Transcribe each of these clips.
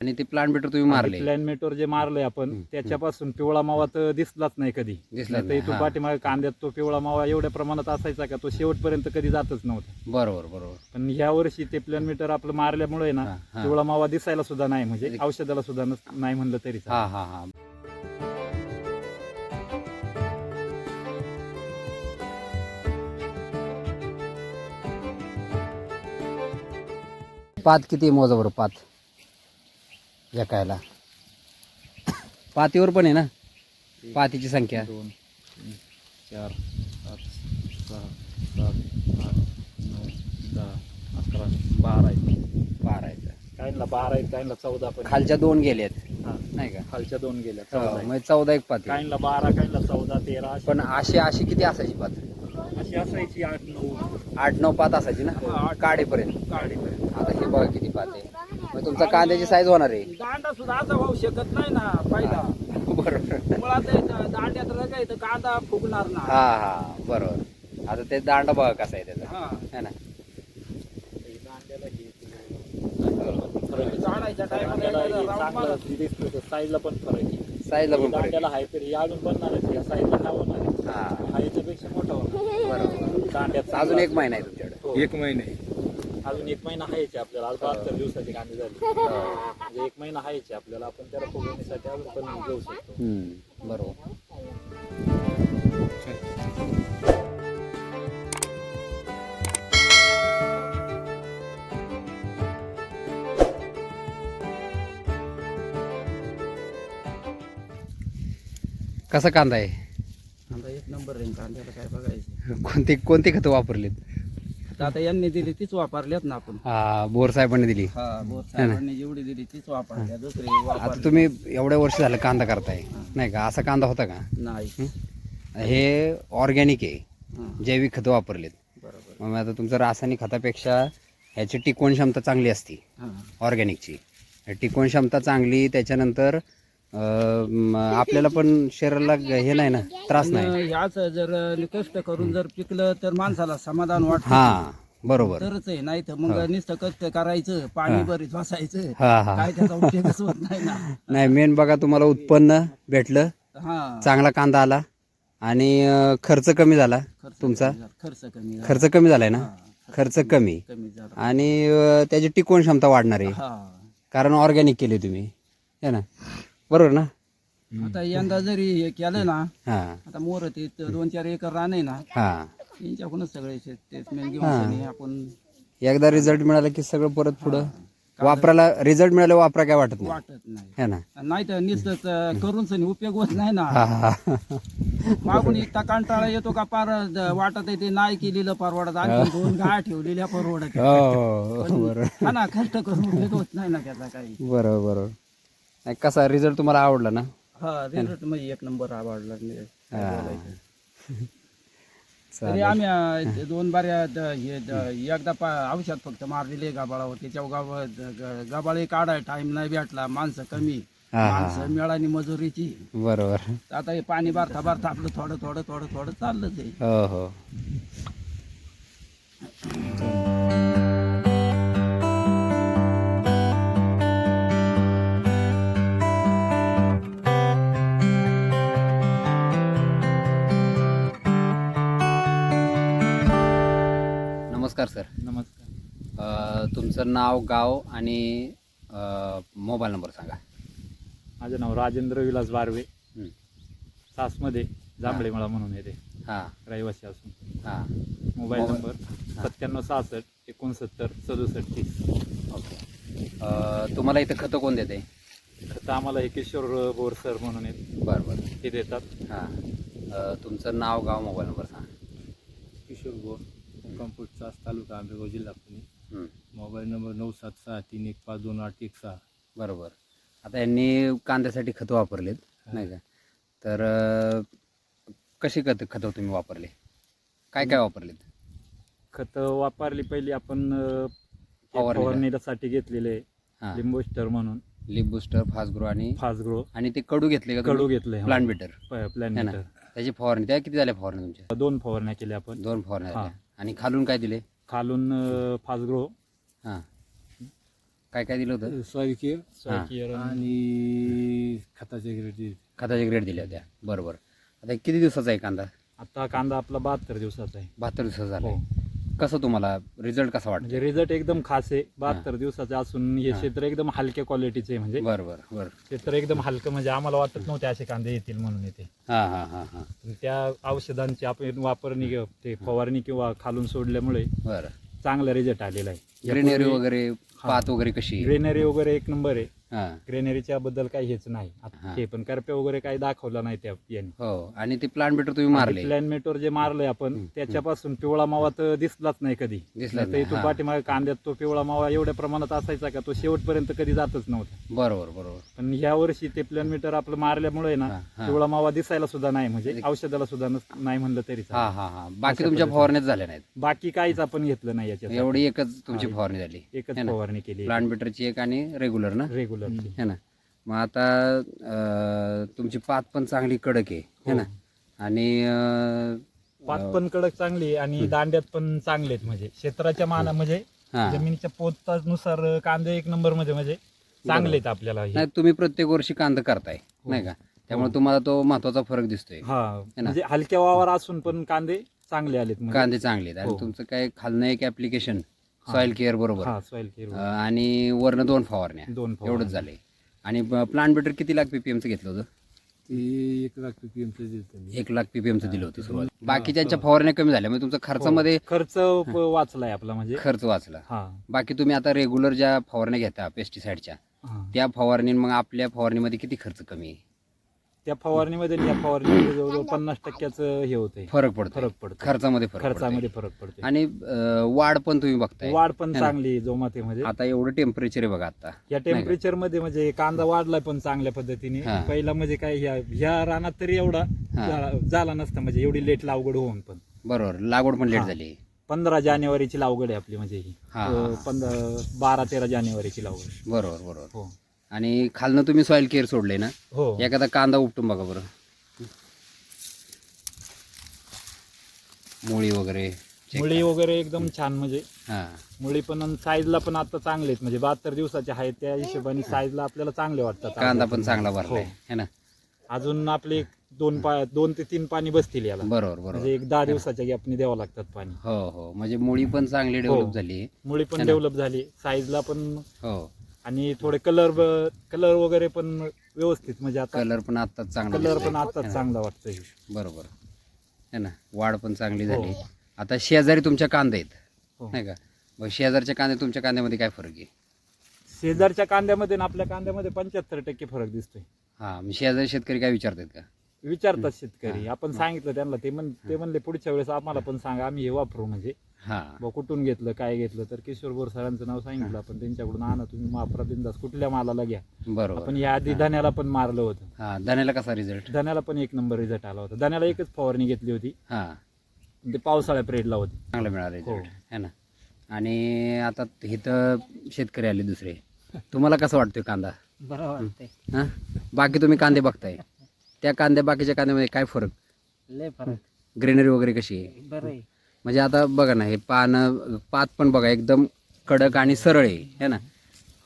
आणि ते plant better तुम्ही मारले प्लॅनमेटवर जे मारलंय आपण. त्याच्यापासून पिवळा मावा तर दिसलाच नाही कधी दिसलाच नाही तर हा. पाठीमागे कांद्यात तो पिवळा मावा एवढ्या प्रमाणात असायचा का तो शेवटपर्यंत कधी जातच नव्हता बरोबर बरोबर पण ह्या वर्षी ते प्लॅनमीटर आपलं मारल्यामुळे ना. पिवळा मावा दिसायला सुद्धा नाही म्हणजे औषधाला सुद्धा नाही म्हणलं तरी. हा हा हा पात किती मोजा बरं पात एकायला पातीवर पण आहे ना? पातीची संख्या. दोन तीन चार पाच सहा सात आठ नऊ दहा अकरा बारा आहेत. बारा आहे काहींना बारा आहेत काहींना चौदा पण आहेत. खालच्या दोन गेलेत हा, नाही का? खालच्या दोन गेल्या चौदा हो, आहेत. म्हणजे चौदा एक पाती. काहींना बारा काहींना चौदा तेरा अशी- पण अशी अशी किती असायची पात? अशी असायची आठ नऊ. आठ नऊ पात असायची ना? आठ. काढेपर्यंत काढीपर्यंत आता हे बघा किती पात आहे. मग तुमचा कांद्याची साईज होणार आहे. दांडा सुद्धा असा वाहू शकत नाही ना फायदा बरोबर. मुळात आहे ना, दांड्यात रग आहे तर कांदा फुगणार ना. हा हा बरोबर. आता ते दांडा बघा कसा आहे त्याचा. हा. है ना? टायमाला साईजला पण फरक आहे. साईजला पण फरक आहे. दांड्याला हाय तरी अजून बनणार आहे या साईजला काय होणार. आहे? हा याच्यापेक्षा मोठा होणार. बरोबर. दांड्यात अजून एक महिना आहे तुमच्याकडे. हो. एक महिने अजून एक महिना हायचे आपल्याला. आज बहात्तर दिवसाची कांदी झाली. म्हणजे एक महिना हायचे आपल्याला. आपण त्याला फुगवणीसाठी अजून पण घेऊ शकतो. हम्म, बरोबर. कसा कांदा आहे? कांदा एक नंबर आहे. कांद्याला काय बघायचं? कोणते कोणते खतं वापरलेत? तर आता यांनी दिली तीच वापरल्यात ना आपण. हा बोर साहेबांनी दिली. हा बोर साहेबांनी जेवढी दिली तीच वापरल्या. दुसरी आता वापर तुम्ही एवढ्या वर्ष झालं कांदा करताय नाही का? असा कांदा होता का? नाही. हे? ऑर्गॅनिक आहे. जैविक खतं वापरलेत. बरोबर. मग आता तुमचं रासायनिक खतापेक्षा ह्याची टिकवण क्षमता चांगली असती. हा. ऑर्गॅनिकची. टिकवण क्षमता चांगली त्याच्यानंतर आपल्याला पण शरीराला हे नाही ना त्रास नाही. ह्याच जर कष्ट करून जर पिकलं तर माणसाला समाधान वाटत. हा बरोबर. तरच आहे नाही तर मग नुसतं कष्ट करायचं पाणी बरीच वाचायचं हा हा. काय त्याचा उपयोगच होत नाही ना. नाही मेन बघा तुम्हाला उत्पन्न भेटलं. हा. चांगला कांदा आला आणि अं, खर्च कमी झाला खर्च तुमचा. कमी झाला, खर्च कमी झाला. खर्च कमी झालाय ना? हा, खर्च कमी. कमी झाला. आणि अं, त्याची टिकवण क्षमता वाढणार आहे. हा. कारण ऑर्गॅनिक केले तुम्ही. है ना? बरोबर ना? आता यंदा जरी हे केलं ना हा. आता मोर ते दोन चार एकर रान आहे ना हा. त्यांच्याकडूनच सगळे स्टेटमेंट घेऊन आपण एकदा रिझल्ट मिळाला की सगळं परत पुढं? वापरायला रिझल्ट मिळाला वापरा काय वाटत नाही? वाटत नाही. है ना? नाही तर नुसतं करून सनी उपयोग होत नाही हा ना हा. मागून इतका कंटाळा येतो का पार द- वाटत आहे ते नाही केलेलं परवडत. आणखी दोन गाय ठेवलेल्या परवडत. हो हो, हो बरोबर. हा ना कष्ट करून उपयोग होत नाही ना त्याचा काही. बरोबर बरोबर. नाही, कसा रिझल्ट तुम्हाला आवडला ना हा रिझल्ट म्हणजे एक नंबर आवडला नाही. काय हा. बोलायचं. चालेल. तरी आम्ही अं, ते दोन बाऱ्या द- हे द- एकदा पा- औषध फक्त मारलेले गाबाळावर त्याच्या गाब ग- गाबाळे काढाय टाइम नाही भेटला माणसं कमी हा, हा, माणसं मिळाली मजुरीची बरोबर तर आता हे पाणी भरता भरता आपलं थोडं थोडं थोडं थोडं चाललंच आहे हो हो नमस्कार सर. नमस्कार. अ, तुमचं नाव गाव आणि मोबाईल नंबर सांगा. माझं नाव राजेंद्र विलास बारवे. हं. सासमध्ये जांभळे मला म्हणून येते. हां. रहिवासी असून. हां. मोबाईल मोबाईल- नंबर सत्त्याण्णव सहासष्ट एकोणसत्तर सदुसष्ट तीस. ओके. अ, तुम्हाला इथं खतं कोण देते? तर आम्हाला हे किशोर बोर सर म्हणून आहेत बरं बरं. ते देतात. हां. अ, तुमचं नाव गाव मोबाईल नंबर सांगा. किशोर गोर मुक्कामपूरचा तालुका आंबेगाव जिल्हा पुणे. हं. मोबाईल नंबर नऊ सात सहा तीन एक पाच दोन आठ एक सहा. बरोबर. आता यांनी कांद्यासाठी खतं वापरलेत नाही का? तर अ, कशी खतं खतं तुम्ही वापरले? काय काय वापरलेत? खतं वापरली पहिली आपण अं, हे फवारणीला. फवारणीसाठी घेतलेले हां. लिंबोस्टर म्हणून. लिप बुस्टर फास्ट ग्रो आणि फास्ट ग्रो. आणि ते कडू घेतले का कडू घेतले प्लांट बेटर. प्लॅन है ना? त्याची फवारणी त्या किती झाल्या फवारणी तुमच्या? दोन फवारण्या केल्या आपण. दोन फवारण्या हां. झाल्या. आणि खालून काय दिले? खालून फास्ट ग्रो हां. काय काय दिलं होतं? Soil care. care आणि खताचे ग्रेड खताचे ग्रेड दिल्या होत्या. बरोबर. आता किती दिवसाचा आहे कांदा? आता कांदा आपला बहात्तर दिवसाचा आहे. बहात्तर दिवसाचा झाला हो. कसं तुम्हाला रिझल्ट कसा वाटतो म्हणजे रिझल्ट एकदम खास आहे. बहात्तर दिवसाचे असून हे हा. क्षेत्र एकदम हलक्या क्वालिटीचे म्हणजे. बरं बरं बरं. क्षेत्र एकदम हलकं म्हणजे आम्हाला वाटत नव्हते असे कांदे येतील म्हणून येते. हां हां हां हां. त्या औषधांची आपण वापरणी ते फवारणी किंवा खालून सोडल्यामुळे बरं. चांगला रिझल्ट आलेला आहे. ग्रेनरी वगैरे पात वगैरे कशी आहे? ग्रेनरी वगैरे एक नंबर आहे. ग्रेनरीच्या बद्दल काही हेच नाही. हा. ते पण करप्या वगैरे काही दाखवलं नाही त्या याने. हो आणि ते प्लांट बेटर तुम्ही मारले. प्लॅन मेटवर जे मारलंय आपण त्याच्यापासून पिवळा मावा तर दिसलाच नाही कधी. दिसला इथून हा. पाठीमागे कांद्यात तो पिवळा मावा एवढ्या प्रमाणात असायचा का तो शेवटपर्यंत कधी जातच नव्हता. बरोबर बरोबर. पण ह्या वर्षी ते प्लॅन मीटर आपलं मारल्यामुळे ना. पिवळा मावा दिसायला सुद्धा नाही म्हणजे औषधाला सुद्धा नाही म्हणलं तरी बाकी तुमच्या. फवारण्यात झाल्या नाहीत. बाकी काहीच आपण घेतलं नाही याच्यात. एवढी एकच तुमची. फवारणी झाली. एकच? फवारणी केली. प्लांट बेटरची एक आणि रेग्युलर ना? रेग्युलर है ना? मग आता तुमची पात पण चांगली कडक आहे है ना? आणि अं, पात पण कडक चांगली आणि दांड्यात पण चांगले आहेत म्हणजे. क्षेत्राच्या माना म्हणजे हा. जमिनीच्या पोतानुसार कांदे एक नंबरमध्ये म्हणजे चांगले आहेत आपल्याला हे. नाही तुम्ही प्रत्येक वर्षी कांदा करताय नाही का? त्यामुळे तुम्हाला तो महत्त्वाचा फरक दिसतोय. हा? म्हणजे हलक्या वावर असून पण कांदे चांगले आलेत म्हणजे. कांदे चांगले आहेत. आणि हो. तुमचं काय खालनं एक ऍप्लिकेशन हा. सॉइल केअर बरोबर. हा सॉइल केअर अं, आणि वरनं दोन फवारण्या. दोन फवारण्या. एवढंच झाले आणि प्लांट बेटर किती लाख पीपीएमचं घेतलं होतं? ते एक लाख पीपीएमचं एक लाख पीपीएमचं दिलं होतं सुरुवात. बाकीच्या फवारण्या कमी झाल्या. म्हणजे तुमचा खर्चामध्ये हो. खर्च प- वाचलाय आपला म्हणजे. खर्च वाचला. हा. बाकी तुम्ही आता रेग्युलर ज्या फवारण्या घेता पेस्टिसाइडच्या हा. त्या फवारणी मग आपल्या फवारणीमध्ये किती खर्च कमी आहे? त्या फवारणीमध्ये आणि या फवारणीमध्ये जवळजवळ पन्नास टक्क्याचं हे होतंय. फरक पडतो फरक पडतो खर्चामध्ये फरक खर्चामध्ये. फरक पडतो आणि अं, वाढ पण तुम्ही बघताय. वाढ पण है ना? चांगली आहे जोमातेमध्ये. आता एवढं टेम्परेचर आहे बघा आता. या टेम्परेचरमध्ये म्हणजे कांदा वाढलाय पण चांगल्या पद्धतीने. हा. पहिला म्हणजे काय ह्या ह्या रानात तरी एवढा हा. झाला- झाला नसता म्हणजे एवढी लेट लागवड होऊन पण. बरोबर. लागवड पण लेट हा. झाली. पंधरा जानेवारीची लागवड आहे आपली म्हणजे ही. अं. पंधरा बारा तेरा जानेवारीची लागवड. बरोबर बरोबर. हो. आणि खालनं तुम्ही सॉइल केअर सोडले ना? हो. एखादा कांदा उपटून बघा बरं. मुळी वगैरे. check मुळी करा. वगैरे एकदम छान म्हणजे. हा. मुळी पण साईजला पण आता चांगले आहेत. म्हणजे बहात्तर दिवसाचे आहेत त्या हिशोबाने साईजला आपल्याला चांगले वाटतात. कांदा पण चांगला हो. भरलाय. है ना? अजून आपले एक दोन पा दोन ते तीन पाणी बसतील याला. बरोबर बरोबर. म्हणजे एक दहा दिवसाच्या गॅपने द्यावं लागतात पाणी. हो हो. म्हणजे मुळी पण चांगली डेव्हलप हो. झाली मुळी पण? डेव्हलप झाली. साईजला पण हो. आणि थोडे कलर कलर वगैरे पण व्यवस्थित म्हणजे आता कलर पण आता चांगला कलर दिसतोय. पण आता है? चांगला वाटतोय. बरोबर. है ना? वाढ पण चांगली हो. झाली. आता शेजारी तुमच्या कांदे आहेत. हो. नाही का? मग शेजारच्या कांदे तुमच्या कांद्यामध्ये काय फरक आहे? शेजारच्या कांद्यामध्ये आणि आपल्या कांद्यामध्ये पंच्याहत्तर टक्के फरक दिसतोय. हा मग शेजारी शेतकरी काय विचारतात का? विचारतात शेतकरी. हा. आपण सांगितलं त्यांना ते म्हण ते म्हणले पुढच्या वेळेस आम्हाला पण सांगा आम्ही हे वापरू म्हणजे. हा. कुठून घेतलं काय घेतलं? तर किशोर बोर सरांचं नाव सांगितलं आपण. त्यांच्याकडून आणा तुम्ही वापरा बिंदास कुठल्या मालाला घ्या. बरोबर. आपण या आधी धन्याला पण मारलं होतं. हा धन्याला कसा रिझल्ट धन्याला पण एक नंबर रिझल्ट आला होता. धन्याला एकच फवारणी घेतली होती. हा. ते पावसाळ्या पिरियडला होती. चांगला मिळाला हो. रिझल्ट है ना? आणि आता इथं शेतकरी आले दुसरे. तुम्हाला कसं वाटतोय कांदा? बरं वाटतंय. हा? बाकी तुम्ही कांदे बघताय. त्या कांद्या बाकीच्या कांद्यामध्ये काय फरक? लय फरक. ग्रेनरी वगैरे कशी आहे? बरं आहे. म्हणजे आता बघा ना हे पानं पात पण बघा एकदम कडक आणि सरळ आहे है ना?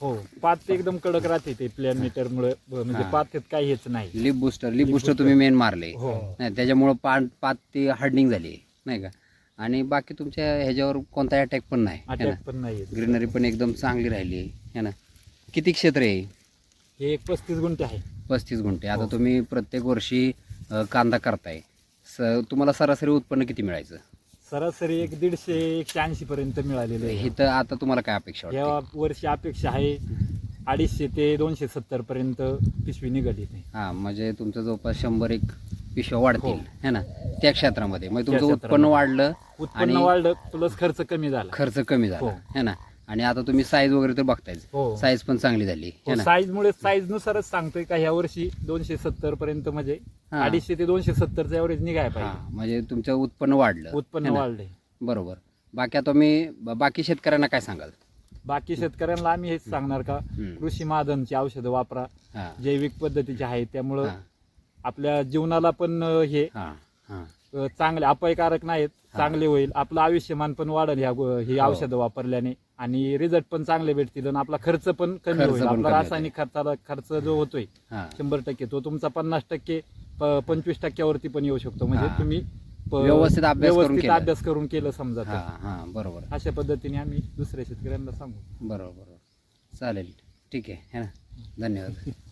हो पात एकदम कडक राहते ते प्लॅन मीटर मुळे. म्हणजे हा. पातेत काही हेच नाही. Lip booster lip Leaf booster booster. तुम्ही मेन मारले. हो. नाही त्याच्यामुळं पान पात ती हार्डनिंग झाली नाही का? आणि बाकी तुमच्या ह्याच्यावर कोणता अटॅक पण नाही है ना? अटॅक पण नाही. येत. ग्रीनरी पण एकदम चांगली राहिली है ना? किती क्षेत्र आहे? हे एक पस्तीस गुंठे आहे. पस्तीस गुंठे. आता हो. तुम्ही प्रत्येक वर्षी अ, कांदा करताय. स तुम्हाला सरासरी उत्पन्न किती मिळायचं? सरासरी एक दीडशे एकशे ऐंशी पर्यंत मिळालेले आहे. इथं आता तुम्हाला काय अपेक्षा या वाटते वर्षी अपेक्षा आहे अडीचशे ते दोनशे सत्तर पर्यंत पिशवी निघाली नाही हा म्हणजे तुमचं जवळपास शंभर एक पिशव्या वाढतील हो. है ना त्या क्षेत्रामध्ये त्या तुमचं उत्पन्न क्षेत्रामध्ये. वाढलं उत्पन्न आणि- वाढलं प्लस खर्च कमी झाला खर्च कमी झाला हो. है ना आणि आता तुम्ही साईज वगैरे तर बघतायच. हो. साईज पण चांगली झाली. है ना? साईज मुळे साईज नुसारच सांगतोय का ह्या वर्षी दोनशे सत्तर पर्यंत म्हणजे हा. अडीचशे ते दोनशे सत्तरचं एव्हरेज निघाय हा, पाहिजे म्हणजे तुमचं उत्पन्न वाढलं. उत्पन्न है ना? वाढलंय. बरोबर. बाकी आता तुम्ही ब- बाकी शेतकऱ्यांना काय सांगाल? बाकी शेतकऱ्यांना आम्ही हेच सांगणार का हम्म. कृषी मादनची औषधं वापरा. हा, जैविक पद्धतीचे आहेत त्यामुळं हा, आपल्या जीवनाला पण अं, हे. हा, हा. चांगले अपायकारक नाहीत. चांगले होईल. आपलं आयुष्यमान पण वाढेल ह्या ही हो. औषधं वापरल्याने. आणि रिझल्ट पण चांगले भेटतील आणि आपला खर्च पण कमी होईल. आपला रासायनिक खर्चाला खर्च जो होतोय शंभर टक्के तो तुमचा पन्नास टक्के पंचवीस टक्क्यावरती पण येऊ शकतो. म्हणजे. तुम्ही व्यवस्थित अभ्यास करून व्यवस्थित केला. अभ्यास करून केलं समजा बरोबर. अशा पद्धतीने आम्ही दुसऱ्या शेतकऱ्यांना सांगू. बरोबर बरोबर. चालेल. ठीक आहे है ना? धन्यवाद.